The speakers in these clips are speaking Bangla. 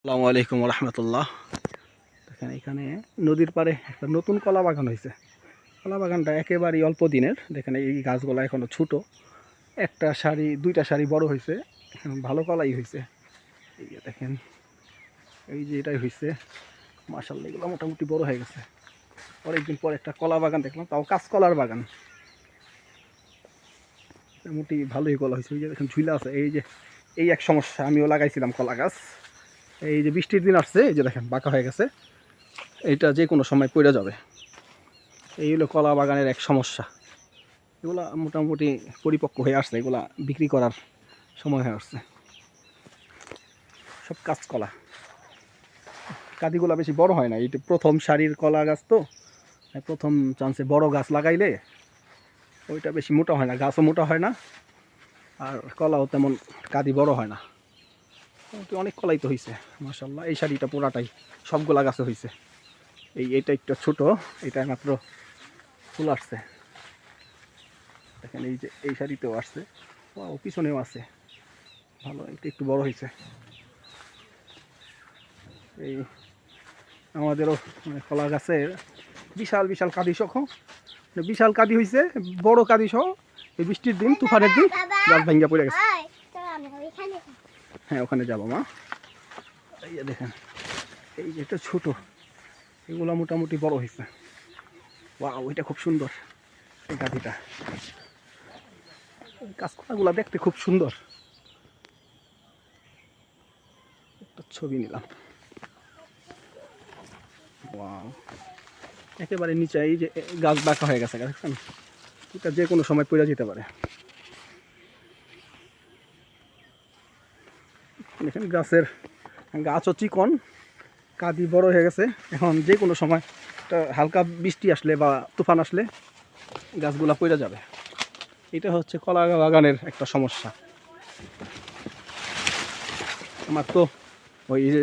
আসসালামু আলাইকুম রহমতুল্লাহ দেখেন এখানে নদীর পাড়ে একটা নতুন কলা বাগান হয়েছে। কলা বাগানটা একেবারেই অল্প দিনের। দেখেন এই গাছগুলো এখনও ছোট। একটা শাড়ি দুইটা শাড়ি বড় হয়েছে। ভালো কলাই হয়েছে। এই যে দেখেন, এই যে এটাই হয়েছে। মাসাল্লাহ এগুলো মোটামুটি বড় হয়ে গেছে। অনেকদিন পর একটা কলা বাগান দেখলাম, তাও কাঁচকলার বাগান। মোটামুটি ভালোই কলা হয়েছে। এই যে দেখেন ঝুলা আছে। এই যে, এই এক সমস্যা, আমিও লাগাইছিলাম কলা গাছ। এই যে বৃষ্টির দিন আসছে, এই যে দেখেন, বাঁকা হয়ে গেছে। এটা যে কোনো সময় পড়ে যাবে। এই হলো কলা বাগানের এক সমস্যা। এগুলা মোটামুটি পরিপক্ক হয়ে আসছে, এগুলা বিক্রি করার সময় হয়ে আসছে। সব কাঁচকলা। কাদিগুলা বেশি বড় হয় না এইটা প্রথম সারির কলা গাছ তো। প্রথম চান্সে বড় গাছ লাগাইলে ওইটা বেশি মোটা হয় না, গাছও মোটা হয় না। আর কলাও তেমন কাদি বড় হয় না। মোটামুটি অনেক কলাই তো হয়েছে মাসাল্লাহ এই শাড়িটা পুরাটাই সবগুলা গাছে হয়েছে এই এটা একটু ছোট, এটা মাত্র ফুল আসছে। দেখেন, এই যে, এই শাড়িতেও আসছে। ও পিছনেও আছে। ভালো, এটা একটু বড় হয়েছে এই, আমাদেরও মানে কলা গাছের বিশাল বিশাল কাদি সহ মানে বিশাল কাদি হয়েছে বড় কাদি সহ এই বৃষ্টির দিন, তুফানের দিন, গাছ ভাঙ্গা পড়ে গেছে ওই, চলো আমরা ওইখানে যাই। হ্যাঁ ওখানে যাব মা। এই যে দেখেন, এই যে এটা ছোটো, এগুলো মোটামুটি বড় হয়েছে। বা ওইটা খুব সুন্দর, এই গাড়িটা গাছপালাগুলো দেখতে খুব সুন্দর। একটা ছবি নিলাম। একেবারে নিচে এই যে গাছ বাঁকা হয়ে গেছে, দেখছেন? এটা যে কোনো সময় পড়ে যেতে পারে। দেখেন গাছের গাছও চিকন, কাদি বড় হয়ে গেছে। এখন যে কোনো সময় একটা হালকা বৃষ্টি আসলে বা তুফান আসলে গাছগুলা পড়ে যাবে। এটা হচ্ছে কলা বাগানের একটা সমস্যা। আমার তো ওই যে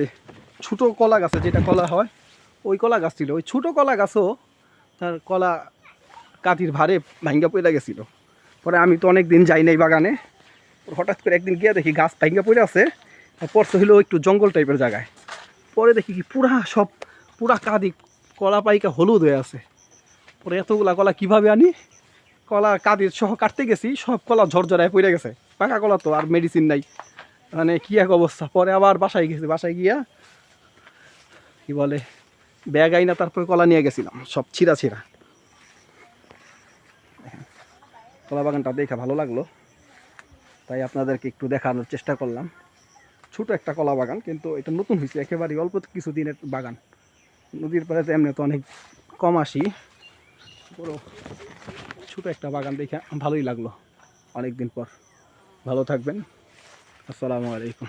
ছোটো কলা গাছে যেটা কলা হয়, ওই কলা গাছ ছিল। ওই ছোটো কলা গাছও তার কলা কাতির ভারে ভাঙ্গা পড়ে গেছিল। পরে আমি তো অনেক দিন যাই নাই বাগানে। হঠাৎ করে একদিন গিয়ে দেখি গাছ ভাঙ্গা পড়ে আছে। পরশু হলো একটু জঙ্গল টাইপের জায়গায়। পরে দেখি কি পুরা সব, পুরা কাদি, কলা পাইকা হলুদ হয়ে আছে। পরে এতগুলা কলা কীভাবে আনি? কলা কাদির সহ কাটতে গেছি, সব কলা ঝরঝরায় পড়ে গেছে। পাকা কলা তো আর মেডিসিন নাই। মানে কি এক অবস্থা। পরে আবার বাসায় গেছি, বাসায় গিয়া কি বলে, ব্যাগ আইনা তারপরে কলা নিয়ে গেছিলাম, সব ছিঁড়া ছিঁড়া। কলা বাগানটা দেখে ভালো লাগল। তাই আপনাদেরকে একটু দেখানোর চেষ্টা করলাম। ছোট একটা কলা বাগান, কিন্তু এটা নতুন হয়েছে, একেবারেই অল্প কিছু দিনের বাগান। নদীর পাড়ে তো এমনি তো অনেক কম আসি। বড়, ছোটো একটা বাগান দেখে ভালোই লাগল। অনেক দিন পর। ভালো থাকবেন। আসসালামু আলাইকুম।